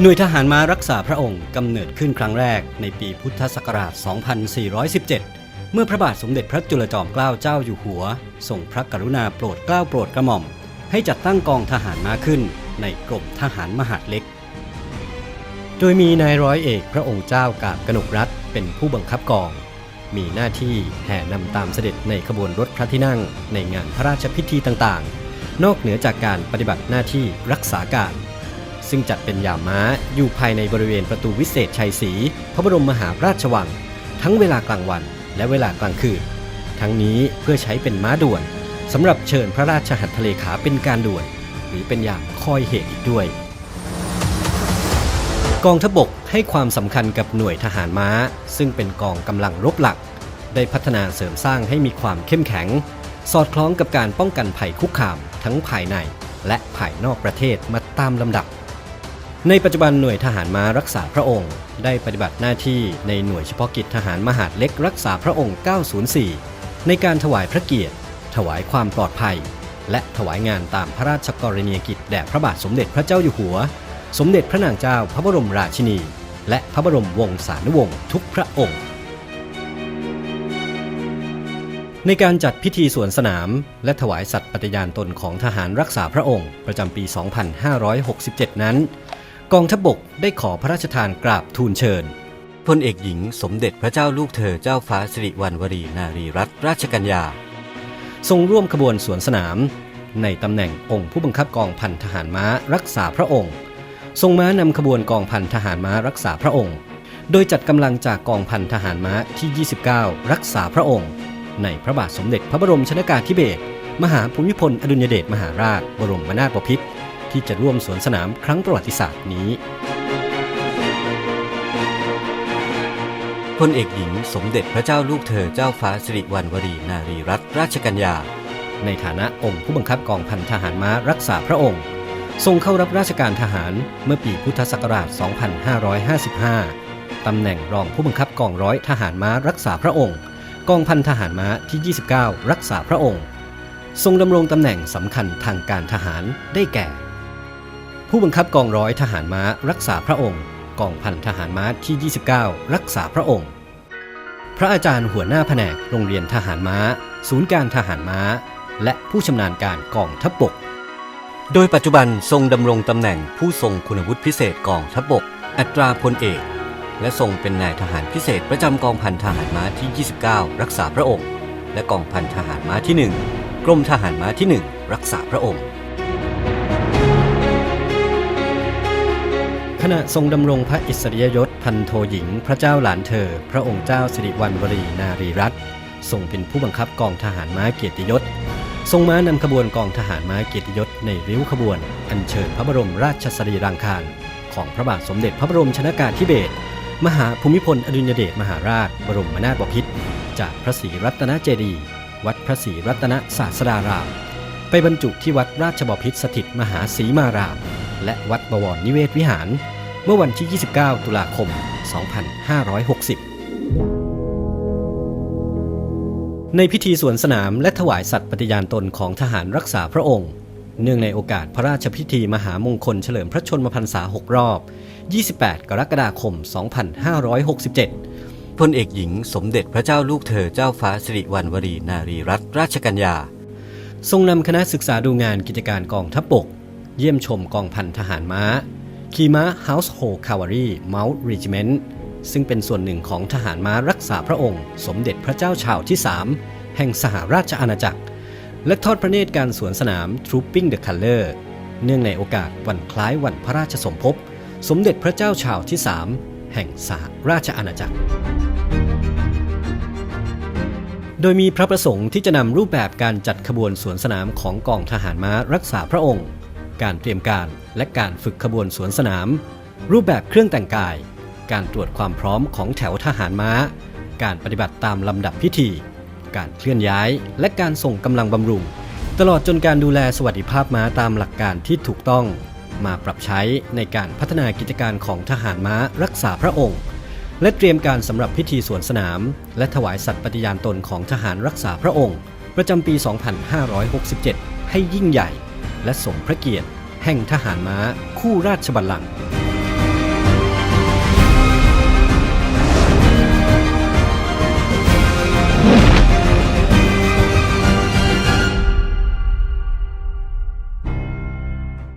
หน่วยทหารม้ารักษาพระองค์กำเนิดขึ้นครั้งแรกในปีพุทธศักราช 2417 เมื่อพระบาทสมเด็จพระจุลจอมเกล้าเจ้าอยู่หัวทรงพระกรุณาโปรดเกล้าโปรดกระหม่อม ให้จัดตั้งกองทหารม้าขึ้นในกรมทหารมหาดเล็ก โดยมีนายร้อยเอกพระองค์เจ้ากาบกนกรัฐเป็นผู้บังคับกอง มีหน้าที่แห่นำตามเสด็จในขบวนรถพระที่นั่งในงานพระราชพิธีต่างๆ นอกเหนือจากการปฏิบัติหน้าที่รักษาการ ซึ่งจัดเป็นยามม้าอยู่ภายในบริเวณประตูวิเศษชัยศรีพระบรมมหาราชวัง ทั้งเวลากลางวันและเวลากลางคืน ทั้งนี้เพื่อใช้เป็นม้าด่วนสำหรับเชิญพระราชหัตถเลขาเป็นการด่วน หรือเป็นยามคอยเหตุอีกด้วย กองทบกให้ความสำคัญกับหน่วยทหารม้า ซึ่งเป็นกองกำลังรบหลัก ได้พัฒนาเสริมสร้างให้มีความเข้มแข็ง สอดคล้องกับการป้องกันภัยคุกคามทั้งภายในและภายนอกประเทศมาตามลำดับ ในปัจจุบันหน่วยทหารม้ารักษาพระองค์ ได้ปฏิบัติหน้าที่ในหน่วยเฉพาะกิจทหารมหาดเล็กรักษาพระองค์ 904 ในการถวายพระเกียรติ ถวายความปลอดภัย และถวายงานตามพระราชกรณียกิจแด่พระบาทสมเด็จพระเจ้าอยู่หัว สมเด็จพระนางเจ้าพระบรมราชินี และพระบรมวงศานุวงศ์ทุกพระองค์ ในการจัดพิธีสวนสนาม และถวายสัตย์ปฏิญาณตนของทหารรักษาพระองค์ประจำปี 2567 นั้น กองทัพบกได้ขอพระราชทานกราบทูลเชิญพลเอกหญิงสมเด็จพระเจ้าลูกเธอเจ้าฟ้าสิริวัณวรีนารีรัตนราชกัญญา ทรงร่วมขบวนสวนสนาม ในตำแหน่งองค์ผู้บังคับกองพันทหารม้ารักษาพระองค์ ทรงม้านำขบวนกองพันทหารม้ารักษาพระองค์ โดยจัดกำลังจากกองพันทหารม้าที่ 29 รักษาพระองค์ ในพระบาทสมเด็จพระบรมชนากาธิเบศรมหาภูมิพลอดุลยเดชมหาราช บรมนาถบพิตร ที่จะร่วมสวนสนามครั้งประวัติศาสตร์นี้พลเอกหญิงสมเด็จพระเจ้าลูกเธอเจ้าฟ้าสิริวัณวรีนารีรัตนราชกัญญา ในฐานะองค์ผู้บังคับกองพันทหารม้ารักษาพระองค์ ทรงเข้ารับราชการทหารเมื่อปีพุทธศักราช 2555 ตำแหน่งรองผู้บังคับกองร้อยทหารม้ารักษาพระองค์ กองพันทหารม้าที่ 29 รักษาพระองค์ ทรงดำรงตำแหน่งสำคัญทางการทหารได้แก่ ผู้บังคับกองร้อยทหารม้ารักษาพระองค์ กองพันทหารม้าที่ 29 รักษาพระองค์ พระอาจารย์หัวหน้าแผนกโรงเรียนทหารม้า ศูนย์การทหารม้า และผู้ชำนาญการกองทัพบกโดยปัจจุบันทรงดำรงตำแหน่งผู้ทรงคุณวุฒิพิเศษกองทัพบก อัตราพลเอก และทรงเป็นนายทหารพิเศษประจำกองพันทหารม้าที่ 29 รักษาพระองค์ และกองพันทหารม้าที่ 1 กรมทหารม้าที่ 1 รักษาพระองค์ ขณะทรงดำรงพระอิสริยยศพันโทหญิง พระเจ้าหลานเธอ พระองค์เจ้าสิริวัณวรีนารีรัตน์ทรงเป็นผู้บังคับกองทหารม้าเกียรติยศ ทรงม้านำขบวนกองทหารม้าเกียรติยศในริ้วขบวน อัญเชิญพระบรมราชสรีรางคาร ของพระบาทสมเด็จพระบรมชนากาธิเบศรมหาภูมิพลอดุลยเดชมหาราช บรมนาถบพิตรจากพระศรีรัตนเจดีย์วัดพระศรีรัตนศาสดาราม ไปบรรจุที่วัดราชบพิตรสถิตมหาศรีมาราม และวัดบวรนิเวศวิหาร เมื่อวันที่ 29 ตุลาคม 2560 ในพิธีสวนสนามและถวายสัตย์ปฏิญาณตนของทหารรักษาพระองค์ เนื่องในโอกาสพระราชพิธีมหามงคลเฉลิมพระชนมพรรษา 6 รอบ 28 กรกฎาคม 2567 พลเอกหญิงสมเด็จพระเจ้าลูกเธอเจ้าฟ้าสิริวัณวรีนารีรัตนราชกัญญา ทรงนำคณะศึกษาดูงานกิจการกองทัพบก เยี่ยมชมกองพันทหารม้า ขี่ม้า Household Cavalry Mount Regiment ซึ่งเป็นส่วนหนึ่งของทหารม้ารักษาพระองค์ สมเด็จพระเจ้าชาวที่ 3 แห่งสหราชอาณาจักร และทอดพระเนตรการสวนสนาม Trooping the Color เนื่องในโอกาสวันคล้ายวันพระราชสมภพ สมเด็จพระเจ้าชาวที่ 3 แห่งสหราชอาณาจักร โดยมีพระประสงค์ที่จะนำรูปแบบการจัดขบวนสวนสนามของกองทหารม้ารักษาพระองค์ การเตรียมการและการฝึกขบวนสวนสนาม รูปแบบเครื่องแต่งกาย การตรวจความพร้อมของแถวทหารม้า การปฏิบัติตามลำดับพิธี การเคลื่อนย้าย และการส่งกำลังบำรุง ตลอดจนการดูแลสวัสดิภาพม้าตามหลักการที่ถูกต้อง มาปรับใช้ในการพัฒนากิจการของทหารม้ารักษาพระองค์ และเตรียมการสำหรับพิธีสวนสนาม และถวายสัตย์ปฏิญาณตนของทหารรักษาพระองค์ ประจำปี 2567 ให้ยิ่งใหญ่ และสมพระเกียรติ แห่งทหารม้าคู่ราชบัลลังก์